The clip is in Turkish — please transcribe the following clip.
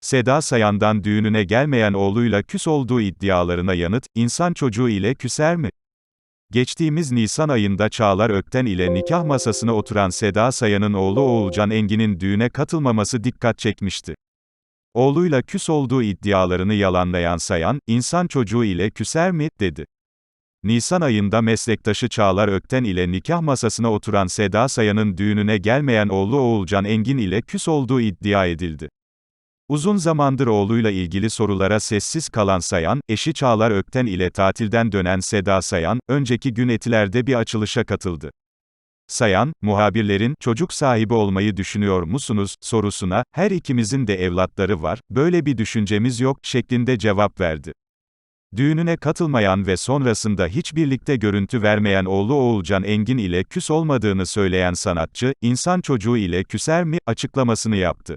Seda Sayan'dan düğününe gelmeyen oğluyla küs olduğu iddialarına yanıt, insan çocuğu ile küser mi? Geçtiğimiz Nisan ayında Çağlar Ökten ile nikah masasına oturan Seda Sayan'ın oğlu Oğulcan Engin'in düğüne katılmaması dikkat çekmişti. Oğluyla küs olduğu iddialarını yalanlayan Sayan, insan çocuğu ile küser mi, dedi. Nisan ayında meslektaşı Çağlar Ökten ile nikah masasına oturan Seda Sayan'ın düğününe gelmeyen oğlu Oğulcan Engin ile küs olduğu iddia edildi. Uzun zamandır oğluyla ilgili sorulara sessiz kalan Sayan, eşi Çağlar Ökten ile tatilden dönen Seda Sayan, önceki gün Etiler'de bir açılışa katıldı. Sayan, muhabirlerin, çocuk sahibi olmayı düşünüyor musunuz, sorusuna, her ikimizin de evlatları var, böyle bir düşüncemiz yok, şeklinde cevap verdi. Düğününe katılmayan ve sonrasında hiç birlikte görüntü vermeyen oğlu Oğulcan Engin ile küs olmadığını söyleyen sanatçı, insan çocuğu ile küser mi, açıklamasını yaptı.